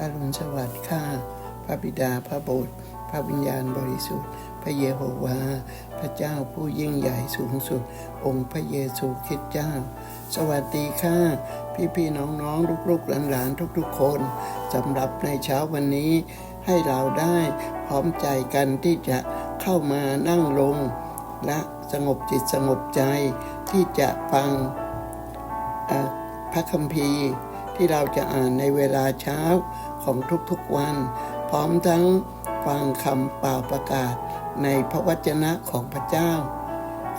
อรุณสวัสดิ์ข้าพระบิดาพระบุตรพระวิญญาณบริสุทธิ์ พระเยโฮวา พระเจ้าผู้ยิ่งใหญ่สูงสุด องค์พระเยซูคริสต์เจ้า สวัสดีค่ะ พี่พี่ๆน้องๆลูกๆหลานๆทุกๆคนสำหรับในเช้าวันนี้ให้เราได้พร้อมใจกันที่จะเข้ามานั่งลง และสงบจิตสงบใจที่จะฟังพระคัมภีร์ที่เราจะอ่านในเวลาเช้า ของทุกๆวัน พร้อมทั้งฟังคำเป่าประกาศในพระวจนะของพระเจ้า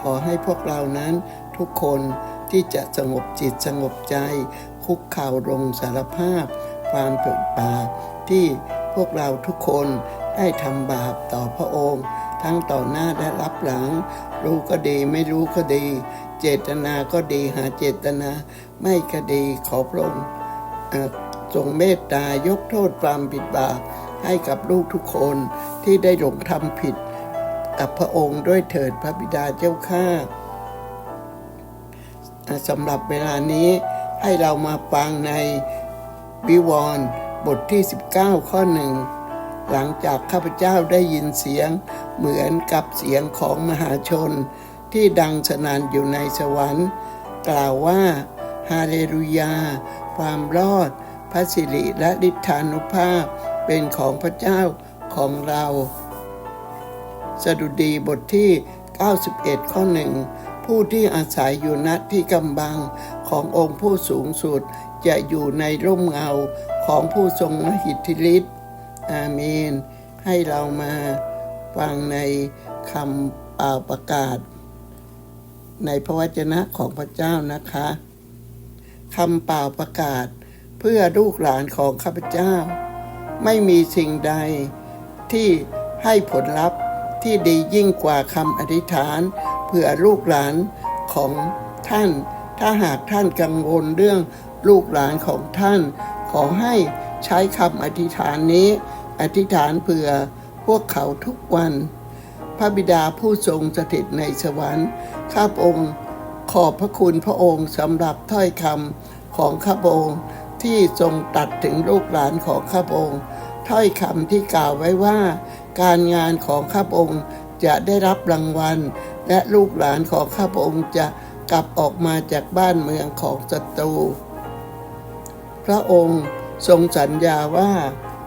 ขอให้พวกเรานั้นทุกคนที่จะสงบจิตสงบใจ คุกเข่าลงสารภาพ ความผิดบาปที่พวกเราทุกคนได้ทำบาปต่อพระองค์ ทั้งต่อหน้าและรับหลัง รู้ก็ดีไม่รู้ก็ดี เจตนาก็ดีหาเจตนา ไม่ก็ดีขอพระองค์ ทรงเมตตายกโทษความผิดบาปให้กับลูกทุกคนที่ได้หลงทำผิด กับพระองค์ด้วยเถิดพระบิดาเจ้าข้าสำหรับเวลานี้ให้เรามาฟังในวิวรณ์บทที่ 19 ข้อหนึ่งหลังจากข้าพเจ้าได้ยินเสียงเหมือนกับเสียงของมหาชน ที่ดังสนั่นอยู่ในสวรรค์ กล่าวว่า ฮาเลลูยา ความรอด พระสิริและฤทธานุภาพเป็นของพระเจ้าของเรา สดุดีบทที่ 91 ข้อหนึ่งผู้ที่อาศัยอยู่ณที่กำบังขององค์ผู้สูงสุดจะอยู่ในร่มเงาของผู้ทรงมหิทธิฤทธิ์อาเมน ให้เรามาฟังในคำเป่าประกาศ ในพระวจนะของพระเจ้านะคะคำเป่าประกาศ เพื่อลูกหลานของข้าพเจ้า ไม่มีสิ่งใดที่ให้ผลลัพธ์ที่ดียิ่งกว่าคำอธิษฐาน เพื่อลูกหลานของท่าน ถ้าหากท่านกังวลเรื่องลูกหลานของท่าน ขอให้ใช้คำอธิษฐานนี้ อธิษฐานเผื่อพวกเขาทุกวัน พระบิดาผู้ทรงสถิตในสวรรค์ข้าพระองค์ ขอบพระคุณพระองค์สำหรับถ้อยคำของข้าพระองค์ ที่ทรงตัดถึงลูกหลานของข้าพระองค์ถ้อยคำที่กล่าวไว้ว่า การงานของข้าพระองค์จะได้รับรางวัล และลูกหลานของข้าพระองค์จะกลับออกมาจากบ้านเมืองของศัตรู พระองค์ทรงสัญญาว่า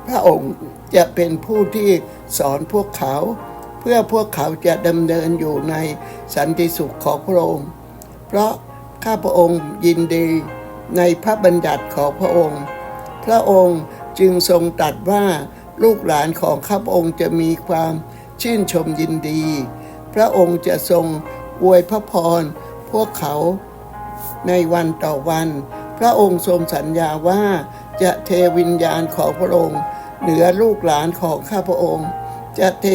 พระองค์จะเป็นผู้ที่สอนพวกเขา เพื่อพวกเขาจะดำเนินอยู่ในสันติสุขของพระองค์ เพราะข้าพระองค์ยินดี ในพระบัญญัติของพระองค์ พระองค์จึงทรงตรัสว่าลูกหลานของข้าพระองค์จะมีความชื่นชมยินดี พระองค์จะทรงอวยพระพรพวกเขาในวันต่อวัน พระองค์ทรงสัญญาว่าจะเทวิญญาณของพระองค์ เหนือลูกหลานของข้าพระองค์ จะเท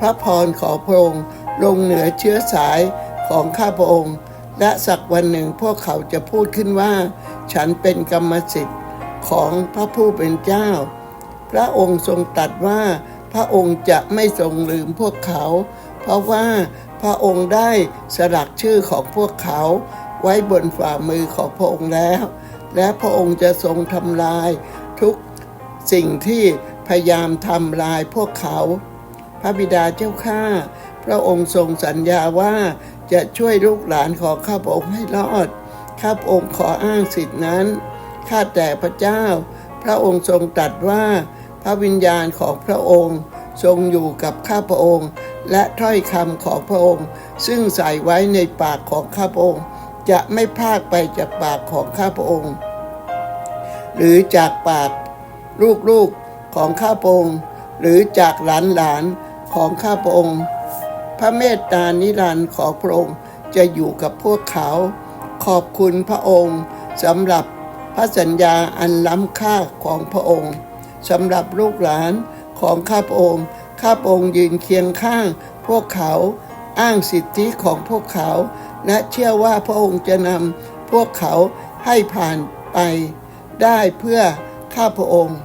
พระพรของพระองค์ลงเหนือเชื้อสายของข้าพระองค์ และสักวันหนึ่งพวกเขาจะพูดขึ้นว่า ฉันเป็นกรรมสิทธิ์ของพระผู้เป็นเจ้า พระองค์ทรงตรัสว่าพระองค์จะไม่ทรงลืมพวกเขา เพราะว่าพระองค์ได้สลักชื่อของพวกเขา ไว้บนฝ่ามือของพระองค์แล้ว และพระองค์จะทรงทำลาย ทุกสิ่งที่พยายามทำลายพวกเขา พระบิดาเจ้าข้าพระองค์ทรงสัญญาว่า จะช่วยลูกหลานของข้าพระองค์ให้รอด ข้าพระองค์ขออ้างสิทธินั้น ข้าแต่พระเจ้า พระองค์ทรงตรัสว่า พระวิญญาณของพระองค์ทรงอยู่กับข้าพระองค์ และถ้อยคำของพระองค์ ซึ่งใส่ไว้ในปากของข้าพระองค์ จะไม่พากไปจากปากของข้าพระองค์ หรือจากปากลูกๆของข้าพระองค์ หรือจากหลานๆของข้าพระองค์ พระเมตตานิรันดร์ของพระองค์จะอยู่กับพวกเขา ขอบคุณพระองค์สำหรับพระสัญญาอันล้ำค่าของพระองค์สำหรับลูกหลานของข้าพระองค์ข้าพระองค์ยืนเคียงข้าง พวกเขาอ้างสิทธิของพวกเขา และเชื่อว่าพระองค์จะนำพวกเขาให้ผ่านไป ได้เพื่อข้าพระองค์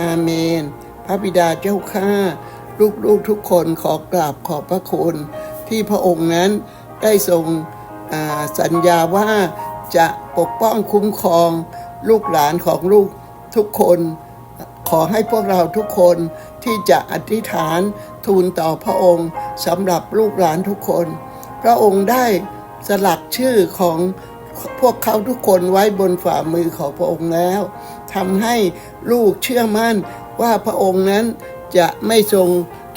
อาเมน พระบิดาเจ้าข้า ลูกๆทุกคนขอกราบขอบพระคุณ ที่พระองค์นั้นได้ทรงสัญญาว่าจะปกป้องคุ้มครองลูกหลานของลูกทุกคน ขอให้พวกเราทุกคนที่จะอธิษฐานทูลต่อพระองค์สำหรับลูกหลานทุกคน พระองค์ได้สลักชื่อของพวกเขาทุกคนไว้บนฝ่ามือของพระองค์แล้วทำให้ลูกเชื่อมั่นว่าพระองค์นั้น จะไม่ทรง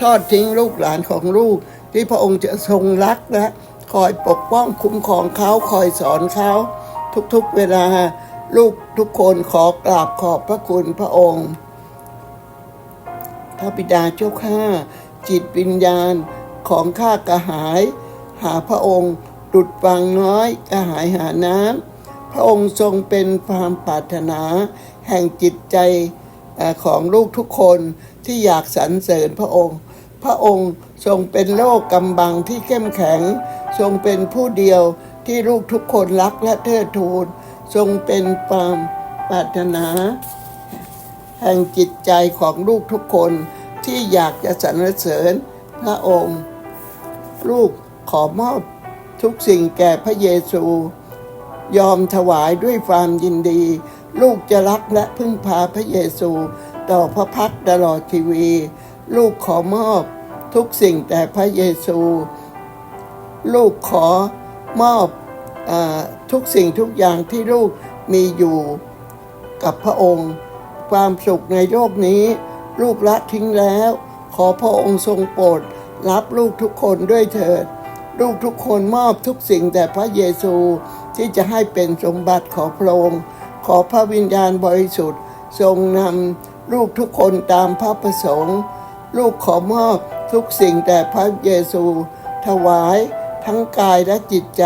ทอดทิ้งลูกหลานของลูก ที่พระองค์จะทรงรักและคอยปกป้องคุ้มครองเขาคอยสอนเขาทุกๆเวลาลูกทุกคนขอกราบขอบพระคุณพระองค์ พระบิดาเจ้าข้าจิตวิญญาณของข้ากระหาย หาพระองค์ดุดฟางน้อยกระหายหาน้ำพระองค์ทรงเป็นความปรารถนา แห่งจิตใจ ของลูกทุกคนที่อยากสรรเสริญพระองค์ พระองค์ทรงเป็นโลกกำบังที่เข้มแข็ง ทรงเป็นผู้เดียวที่ลูกทุกคนรักและเทิดทูน ทรงเป็นความปรารถนา แห่งจิตใจของลูกทุกคนที่อยากจะสรรเสริญพระองค์ ลูกขอมอบทุกสิ่งแก่พระเยซู ยอมถวายด้วยความยินดี ลูกจะรักและพึ่งพาพระเยซู ต่อพระพักตลอดทีวี ลูกขอมอบทุกสิ่งแต่พระเยซู ลูกขอมอบอทุกสิ่งทุกอย่างที่ลูกมีอยู่กับพระองค์ ความสุขในโลกนี้ ลูกละทิ้งแล้ว ขอพระองค์ทรงโปรดรับลูกทุกคนด้วยเถิด ลูกทุกคนมอบทุกสิ่งแต่พระเยซูที่จะให้เป็นสมบัติของพระองค์ ขอพระวิญญาณบริสุทธิ์ ทรงนำลูกทุกคนตามพระประสงค์ ลูกขอมอบทุกสิ่งแต่พระเยซู ถวายทั้งกายและจิตใจ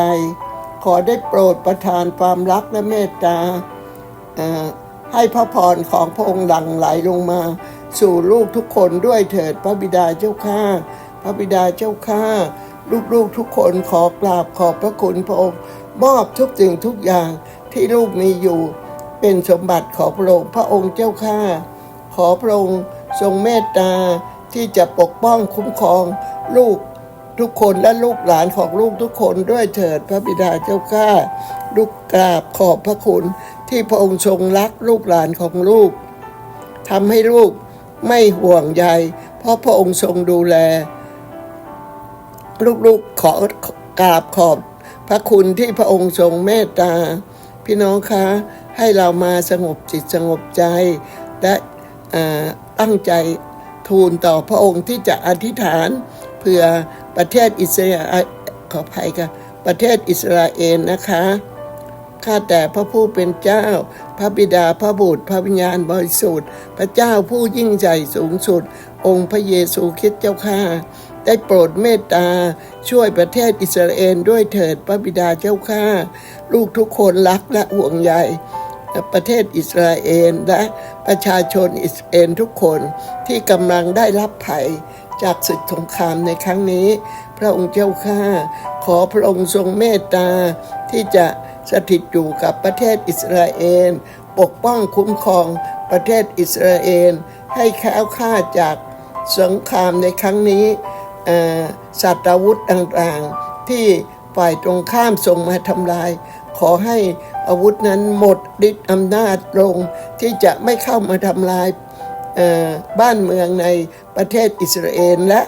ขอได้โปรดประทานความรักและเมตตา ให้พระพรของพระองค์หลั่งไหลลงมา สู่ลูกทุกคนด้วยเถิดพระบิดาเจ้าข้าพระบิดาเจ้าข้าลูกๆทุกคนขอกราบขอบพระคุณพระองค์มอบทุกสิ่งทุกอย่างที่ลูกมีอยู่ เป็นสมบัติของพระองค์พระองค์เจ้าข้าขอพระองค์ทรงเมตตาที่จะปกป้องคุ้มครองลูกทุกคนและลูกหลานของลูกทุกคนด้วยเถิดพระบิดาเจ้าข้าลูกกราบขอบพระคุณที่พระองค์ทรงรักลูกหลานของลูกทำให้ลูกไม่ห่วงใยเพราะพระองค์ทรงดูแล ลูกๆขอกราบขอบพระคุณที่พระองค์ทรงเมตตา พี่น้องคะ ให้เรามาสงบจิตสงบใจ และตั้งใจทูลต่อพระองค์ที่จะอธิษฐานเพื่อประเทศอิสราเอลขออภัยค่ะประเทศอิสราเอลนะคะข้าแต่พระผู้เป็นเจ้า พระบิดาพระบุตร พระวิญญาณบริสุทธิ์ พระเจ้าผู้ยิ่งใหญ่สูงสุด องค์พระเยซูคริสต์เจ้าข้าได้โปรดเมตตาช่วยประเทศอิสราเอลด้วยเถิดพระบิดาเจ้าข้าลูกทุกคนรักและห่วงใย ประเทศอิสราเอลและประชาชนอิสราเอลทุกคนที่กำลังได้รับภัยจากศึกสงครามในครั้งนี้ พระองค์เจ้าข้าขอพระองค์ทรงเมตตา ที่จะสถิตอยู่กับประเทศอิสราเอลปกป้องคุ้มครองประเทศอิสราเอลให้แคล้วคลาดจากสงครามในครั้งนี้อ่อสัตว์อาวุธต่างๆที่ฝ่ายตรงข้ามส่งมาทำลาย ขอให้ อาวุธนั้นหมดฤทธิ์อำนาจลงที่จะไม่เข้ามาทำลายบ้านเมืองในประเทศอิสราเอลและ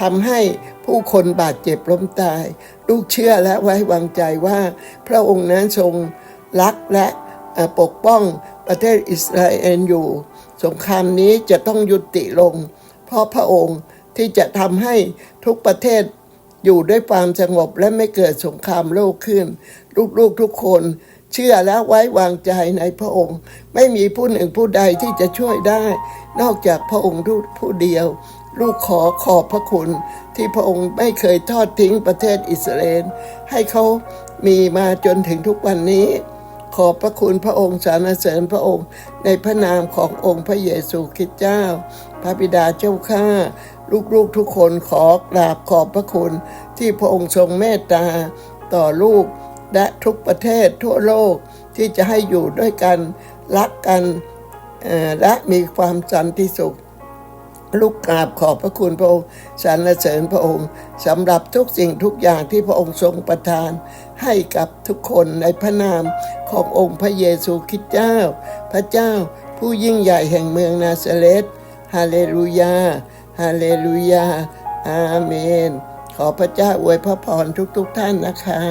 ทำให้ผู้คนบาดเจ็บล้มตาย ลูกเชื่อและไว้วางใจว่า พระองค์นั้นทรงรักและปกป้องประเทศอิสราเอลอยู่ สงครามนี้จะต้องยุติลง เพราะพระองค์ที่จะทำให้ทุกประเทศ อยู่ด้วยความสงบและไม่เกิดสงครามโลกขึ้น ลูกๆทุกคนเชื่อและไว้วางใจในพระองค์ ไม่มีผู้หนึ่งผู้ใดที่จะช่วยได้ นอกจากพระองค์ผู้เดียว ลูกขอขอบพระคุณ ที่พระองค์ไม่เคยทอดทิ้งประเทศอิสราเอลให้เขามีมาจนถึงทุกวันนี้ ขอบพระคุณพระองค์สรรเสริญพระองค์ ในพระนามขององค์พระเยซูคริสต์เจ้า พระบิดาเจ้าข้าลูกๆทุกคนขอกราบขอบพระคุณ ที่พระองค์ทรงเมตตาต่อลูกและทุกประเทศทั่วโลกที่จะให้อยู่ด้วยกัน รักกันและมีความสันติสุข ลูกกราบขอบพระคุณพระองค์สรรเสริญพระองค์สำหรับทุกสิ่งทุกอย่างที่พระองค์ทรงประทาน ให้กับทุกคนในพระนามขององค์พระเยซูคริสต์เจ้า พระเจ้าผู้ยิ่งใหญ่แห่งเมืองนาซาเรตฮาเลลูยาฮาเลลูยาอาเมน ขอพระเจ้าอวยพระพรทุกๆทท่านนะคะ